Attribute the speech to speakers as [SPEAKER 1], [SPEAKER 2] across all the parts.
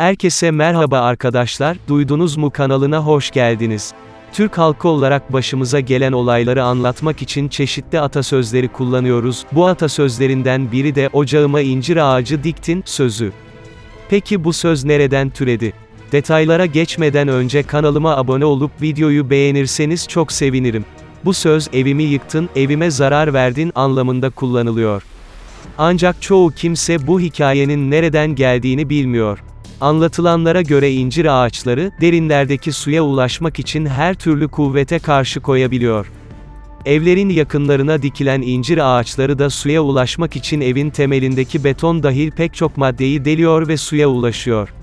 [SPEAKER 1] Herkese merhaba arkadaşlar, duydunuz mu kanalına hoş geldiniz. Türk halkı olarak başımıza gelen olayları anlatmak için çeşitli atasözleri kullanıyoruz. Bu atasözlerinden biri de ocağıma incir ağacı diktin sözü. Peki bu söz nereden türedi? Detaylara geçmeden önce kanalıma abone olup videoyu beğenirseniz çok sevinirim. Bu söz evimi yıktın, evime zarar verdin anlamında kullanılıyor. Ancak çoğu kimse bu hikayenin nereden geldiğini bilmiyor. Anlatılanlara göre incir ağaçları, derinlerdeki suya ulaşmak için her türlü kuvvete karşı koyabiliyor. Evlerin yakınlarına dikilen incir ağaçları da suya ulaşmak için evin temelindeki beton dahil pek çok maddeyi deliyor ve suya ulaşıyor.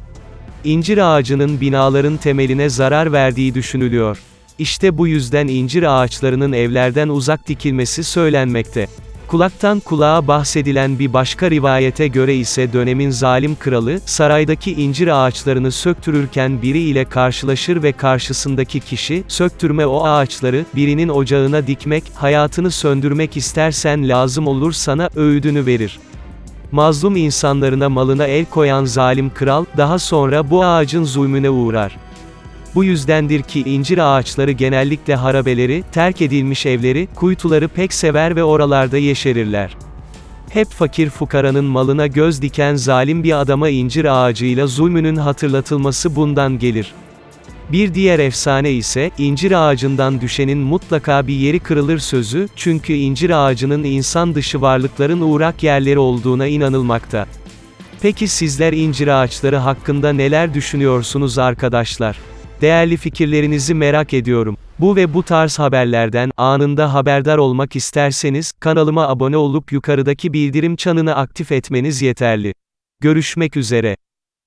[SPEAKER 1] İncir ağacının binaların temeline zarar verdiği düşünülüyor. İşte bu yüzden incir ağaçlarının evlerden uzak dikilmesi söylenmekte. Kulaktan kulağa bahsedilen bir başka rivayete göre ise dönemin zalim kralı, saraydaki incir ağaçlarını söktürürken biri ile karşılaşır ve karşısındaki kişi, söktürme o ağaçları, birinin ocağına dikmek, hayatını söndürmek istersen lazım olur sana, öğüdünü verir. Mazlum insanlarına malına el koyan zalim kral, daha sonra bu ağacın zulmüne uğrar. Bu yüzdendir ki incir ağaçları genellikle harabeleri, terk edilmiş evleri, kuytuları pek sever ve oralarda yeşerirler. Hep fakir fukaranın malına göz diken zalim bir adama incir ağacıyla zulmünün hatırlatılması bundan gelir. Bir diğer efsane ise, incir ağacından düşenin mutlaka bir yeri kırılır sözü, çünkü incir ağacının insan dışı varlıkların uğrak yerleri olduğuna inanılmakta. Peki sizler incir ağaçları hakkında neler düşünüyorsunuz arkadaşlar? Değerli fikirlerinizi merak ediyorum. Bu ve bu tarz haberlerden anında haberdar olmak isterseniz kanalıma abone olup yukarıdaki bildirim çanını aktif etmeniz yeterli. Görüşmek üzere.